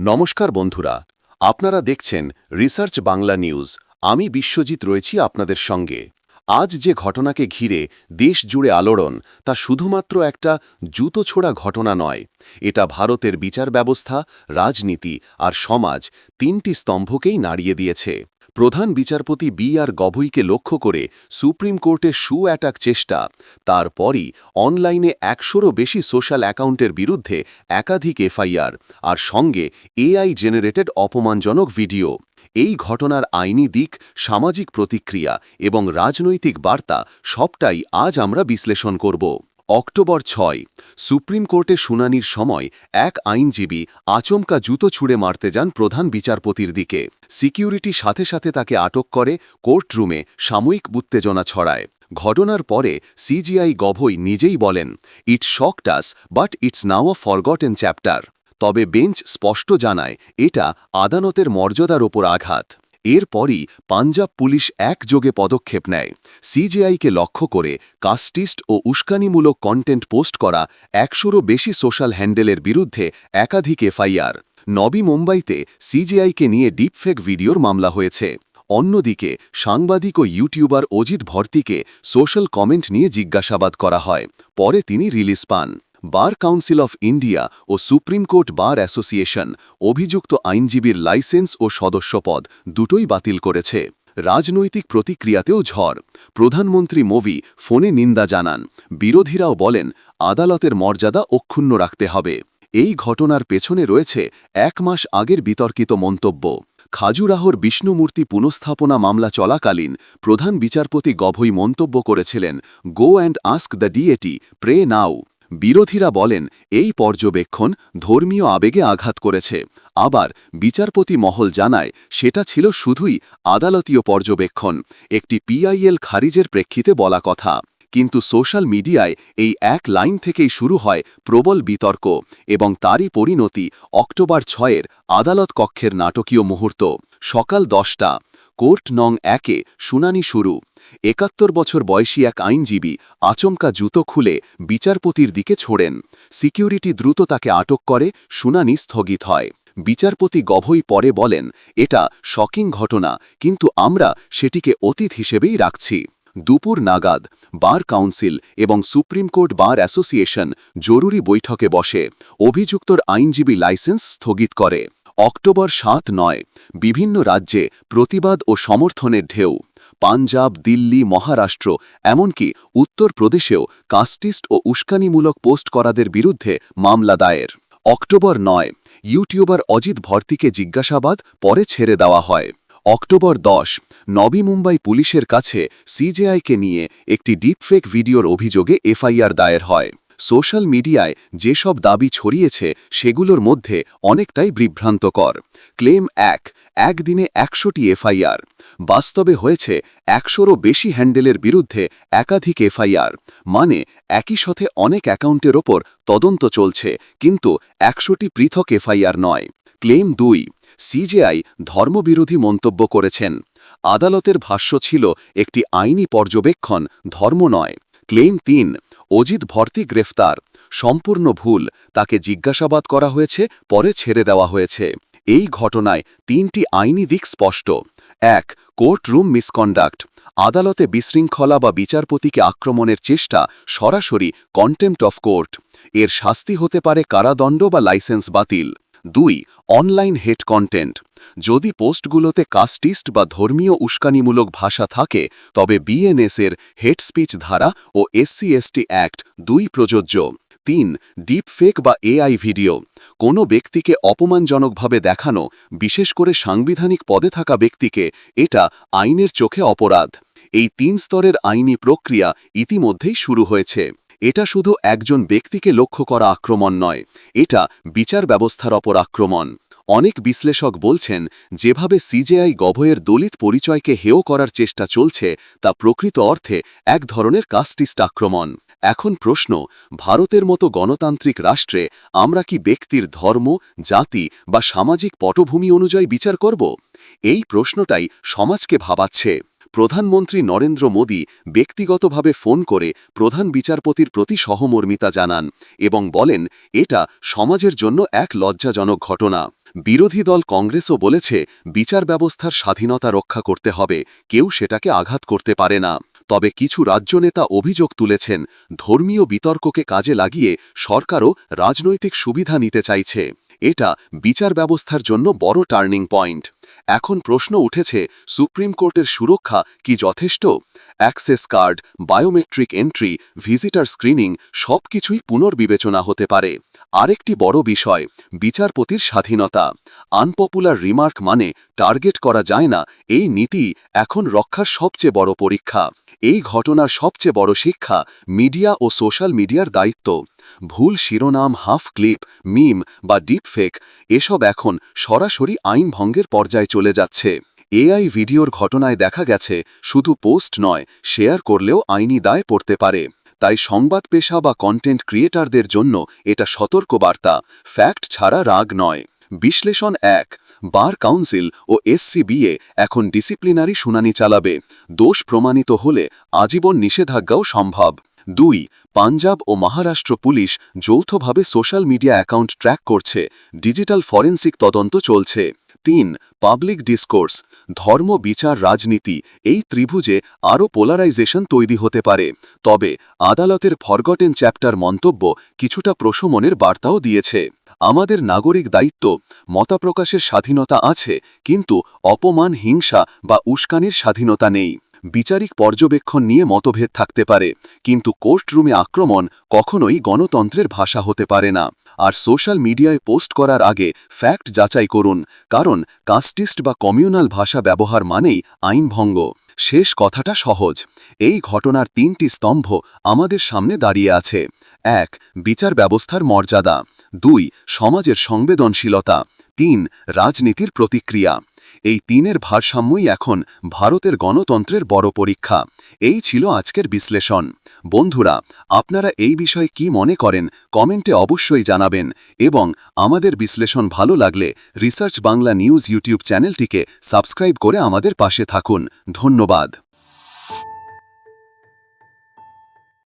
নমস্কার বন্ধুরা, আপনারা দেখছেন রিসার্চ বাংলা নিউজ। আমি বিশ্বজিৎ রয়েছি আপনাদের সঙ্গে। আজ যে ঘটনাকে ঘিরে দেশ জুড়ে আলোড়ন, তা শুধুমাত্র একটা জুতো ছোড়া ঘটনা নয়। এটা ভারতের বিচার ব্যবস্থা, রাজনীতি আর সমাজ তিনটি স্তম্ভকেই নাড়িয়ে দিয়েছে। প্রধান বিচারপতি বি আর গভৈকে লক্ষ্য করে সুপ্রিম কোর্টে সু অ্যাটাক চেষ্টা। তারপরই অনলাইনে একশোরও বেশি সোশ্যাল অ্যাকাউন্টের বিরুদ্ধে একাধিক এফআইআর আর সঙ্গে এআই জেনারেটেড অপমানজনক ভিডিও। এই ঘটনার আইনি দিক, সামাজিক প্রতিক্রিয়া এবং রাজনৈতিক বার্তা সবটাই আজ আমরা বিশ্লেষণ করব। অক্টোবর ছয়, সুপ্রিম কোর্টে শুনানির সময় এক আইনজীবী আচমকা জুতো ছুঁড়ে মারতে যান প্রধান বিচারপতির দিকে। সিকিউরিটি সাথে সাথে তাকে আটক করে কোর্টরুমে সাময়িক উত্তেজনা ছড়ায়। ঘটনার পরে সিজিআই গভৈ নিজেই বলেন, it shocked us but it's now a forgotten chapter. তবে বেঞ্চ স্পষ্ট জানায়, এটা আদালতের মর্যাদার ওপর আঘাত। এরপরই পাঞ্জাব পুলিশ একযোগে পদক্ষেপ নেয়। সিজেআইকে লক্ষ্য করে কাস্টিস্ট ও উস্কানিমূলক কন্টেন্ট পোস্ট করা একশোরও বেশি সোশ্যাল হ্যান্ডেলের বিরুদ্ধে একাধিক এফআইআর। নবী মুম্বাইতে সিজেআইকে নিয়ে ডিপফেক ভিডিওর মামলা হয়েছে। অন্যদিকে সাংবাদিক ও ইউটিউবার অজিত ভর্তিকে সোশ্যাল কমেন্ট নিয়ে জিজ্ঞাসাবাদ করা হয়। পরে তিনি রিলিজ পান। বার কাউন্সিল অফ ইন্ডিয়া ও সুপ্রিম কোর্ট বার অ্যাসোসিয়েশন অভিযুক্ত আইনজীবীর লাইসেন্স ও সদস্যপদ দুটোই বাতিল করেছে। রাজনৈতিক প্রতিক্রিয়াতেও ঝড়। প্রধানমন্ত্রী মোভি ফোনে নিন্দা জানান। বিরোধীরাও বলেন, আদালতের মর্যাদা অক্ষুণ্ণ রাখতে হবে। এই ঘটনার পেছনে রয়েছে এক মাস আগের বিতর্কিত মন্তব্য। খাজুরাহর বিষ্ণুমূর্তি পুনঃস্থাপনা মামলা চলাকালীন প্রধান বিচারপতি গভৈ মন্তব্য করেছিলেন go and ask the deity pray now বিরোধীরা বলেন, এই পর্যবেক্ষণ ধর্মীয় আবেগে আঘাত করেছে। আবার বিচারপতি মহল জানায়, সেটা ছিল শুধুই আদালতীয় পর্যবেক্ষণ, একটি পিআইএল খারিজের প্রেক্ষিতে বলা কথা। কিন্তু সোশ্যাল মিডিয়ায় এই এক লাইন থেকেই শুরু হয় প্রবল বিতর্ক এবং তারই পরিণতি অক্টোবর ছয়ের আদালত কক্ষের নাটকীয় মুহূর্ত। সকাল দশটা, কোর্ট নং একে শুনানি শুরু। একাত্তর বছর বয়সী এক আইনজীবী আচমকা জুতো খুলে বিচারপতির দিকে ছোড়েন। সিকিউরিটি দ্রুত তাকে আটক করে, শুনানি স্থগিত হয়। বিচারপতি গভৈ পরে বলেন, এটা শকিং ঘটনা, কিন্তু আমরা সেটিকে অতীত হিসেবেই রাখছি। দুপুর নাগাদ বার কাউন্সিল এবং সুপ্রিম কোর্ট বার অ্যাসোসিয়েশন জরুরি বৈঠকে বসে অভিযুক্তর আইনজীবী লাইসেন্স স্থগিত করে। অক্টোবর সাত নয়, বিভিন্ন রাজ্যে প্রতিবাদ ও সমর্থনের ঢেউ। পাঞ্জাব, দিল্লি, মহারাষ্ট্র, এমনকি উত্তরপ্রদেশেও কাস্টিস্ট ও উস্কানিমূলক পোস্ট করাদের বিরুদ্ধে মামলা দায়ের। অক্টোবর নয়, ইউটিউবার অজিত ভর্তিকে জিজ্ঞাসাবাদ পরে ছেড়ে দেওয়া হয়। অক্টোবর দশ, নবী মুম্বাই পুলিশের কাছে সিজেআইকে নিয়ে একটি ডিপফেক ভিডিওর অভিযোগে এফআইআর দায়ের হয়। সোশ্যাল মিডিয়ায় যেসব দাবি ছড়িয়েছে সেগুলোর মধ্যে অনেকটাই বিভ্রান্তকর। ক্লেম এক, একদিনে একশোটি এফআইআর। বাস্তবে হয়েছে একশোরও বেশি হ্যান্ডেলের বিরুদ্ধে একাধিক এফআইআর। মানে একই সাথে অনেক অ্যাকাউন্টের ওপর তদন্ত চলছে, কিন্তু একশোটি পৃথক এফআইআর নয়। ক্লেম দুই সিজেআই ধর্মবিরোধী মন্তব্য করেছেন। আদালতের ভাষ্য ছিল, একটি আইনি পর্যবেক্ষণ ধর্ম নয়। ক্লেম তিন, অজিত ভর্তি গ্রেফতার, সম্পূর্ণ ভুল, তাকে জিজ্ঞাসাবাদ করা হয়েছে, পরে ছেড়ে দেওয়া হয়েছে। এই ঘটনায় তিনটি আইনি দিক স্পষ্ট। এক, কোর্টরুম মিসকন্ডাক্ট, আদালতে বিশৃঙ্খলা বা বিচারপতিকে আক্রমণের চেষ্টা সরাসরি কন্টেম্পট অফ কোর্ট। এর শাস্তি হতে পারে কারাদণ্ড বা লাইসেন্স বাতিল। দুই অনলাইন হেড কন্টেন্ট যদি পোস্টগুলোতে কাস্টিস্ট বা ধর্মীয় উস্কানিমূলক ভাষা থাকে, তবে বিএনএসের হেড স্পিচ ধারা ও এসসি এসটি অ্যাক্ট দুই প্রযোজ্য। তিন ডিপফেক বা এআই ভিডিও কোনো ব্যক্তিকে অপমানজনকভাবে দেখানো, বিশেষ করে সাংবিধানিক পদে থাকা ব্যক্তিকে, এটা আইনের চোখে অপরাধ। এই তিন স্তরের আইনি প্রক্রিয়া ইতিমধ্যেই শুরু হয়েছে। এটা শুধু একজন ব্যক্তিকে লক্ষ্য করা আক্রমণ নয়, এটা বিচার ব্যবস্থার অপর আক্রমণ। অনেক বিশ্লেষক বলছেন, যেভাবে সিজেআই গভয়ের দলিত পরিচয়কে হেয় করার চেষ্টা চলছে, তা প্রকৃত অর্থে এক ধরনের কাস্টিস্ট আক্রমণ। এখন প্রশ্ন, ভারতের মতো গণতান্ত্রিক রাষ্ট্রে আমরা কি ব্যক্তির ধর্ম, জাতি বা সামাজিক পটভূমি অনুযায়ী বিচার করব? এই প্রশ্নটাই সমাজকে ভাবাচ্ছে। প্রধানমন্ত্রী নরেন্দ্র মোদী ব্যক্তিগতভাবে ফোন করে প্রধান বিচারপতির প্রতি সহমর্মিতা জানান এবং বলেন, এটা সমাজের জন্য এক লজ্জাজনক ঘটনা। বিরোধী দল কংগ্রেসও বলেছে, বিচার ব্যবস্থার স্বাধীনতা রক্ষা করতে হবে, কেউ সেটাকে আঘাত করতে পারে না। তবে কিছু রাজ্য নেতা অভিযোগ তুলেছেন, ধর্মীয় বিতর্ককে কাজে লাগিয়ে সরকারও রাজনৈতিক সুবিধা নিতে চাইছে। এটা বিচার ব্যবস্থার জন্য বড় টার্নিং পয়েন্ট। এখন প্রশ্ন উঠেছে, সুপ্রিম কোর্টের সুরক্ষা কি যথেষ্ট? Access card, biometric entry, visitor screening, সবকিছুই পুনর্বিবেচনা হতে পারে। আরেকটি বড় বিষয়, বিচারপতির স্বাধীনতা। আনপপুলার রিমার্ক মানে টার্গেট করা যায় না, এই নীতি এখন রক্ষার সবচেয়ে বড় পরীক্ষা। এই ঘটনার সবচেয়ে বড় শিক্ষা মিডিয়া ও সোশ্যাল মিডিয়ার দায়িত্ব। ভুল শিরোনাম, হাফ ক্লিপ, মিম বা ডিপফেক এসব এখন সরাসরি আইন ভঙ্গের পর্যায়ে চলে যাচ্ছে। এআই ভিডিওর ঘটনায় দেখা গেছে, শুধু পোস্ট নয়, শেয়ার করলেও আইনি দায় পড়তে পারে। তাই সংবাদ পেশা বা কন্টেন্ট ক্রিয়েটারদের জন্য এটা সতর্কবার্তা, ফ্যাক্ট ছাড়া রাগ নয়। বিশ্লেষণ এক, বার কাউন্সিল ও এসসিবিএ এখন ডিসিপ্লিনারি শুনানি চালাবে। দোষ প্রমাণিত হলে আজীবন নিষেধাজ্ঞাও সম্ভব। দুই, পাঞ্জাব ও মহারাষ্ট্র পুলিশ যৌথভাবে সোশ্যাল মিডিয়া অ্যাকাউন্ট ট্র্যাক করছে। ডিজিটাল ফরেন্সিক তদন্ত চলছে। তিন পাবলিক ডিসকোর্স ধর্ম, বিচার, রাজনীতি, এই ত্রিভুজে আরও পোলারাইজেশন তৈরি হতে পারে। তবে আদালতের ফরগটেন চ্যাপ্টার মন্তব্য কিছুটা প্রশমনের বার্তাও দিয়েছে। আমাদের নাগরিক দায়িত্ব, মতাপ্রকাশের স্বাধীনতা আছে, কিন্তু অপমান, হিংসা বা উস্কানির স্বাধীনতা নেই। বিচারিক পর্যবেক্ষণ নিয়ে মতভেদ থাকতে পারে, কিন্তু কোর্টরুমে আক্রমণ কখনোই গণতন্ত্রের ভাষা হতে পারে না। আর সোশ্যাল মিডিয়ায় পোস্ট করার আগে ফ্যাক্ট যাচাই করুন, কারণ কাস্টিস্ট বা কমিউনাল ভাষা ব্যবহার মানেই আইনভঙ্গ শেষ কথাটা সহজ। এই ঘটনার তিনটি স্তম্ভ আমাদের সামনে দাঁড়িয়ে আছে। এক, বিচার ব্যবস্থার মর্যাদা। দুই, সমাজের সংবেদনশীলতা। তিন, রাজনীতির প্রতিক্রিয়া। এই তিনের ভারসাম্যই এখন ভারতের গণতন্ত্রের বড় পরীক্ষা। এই ছিল আজকের বিশ্লেষণ। বন্ধুরা, আপনারা এই বিষয়ে কি মনে করেন, কমেন্টে অবশ্যই জানাবেন এবং আমাদের বিশ্লেষণ ভালো লাগলে রিসার্চ বাংলা নিউজ ইউটিউব চ্যানেলটিকে সাবস্ক্রাইব করে আমাদের পাশে থাকুন। ধন্যবাদ।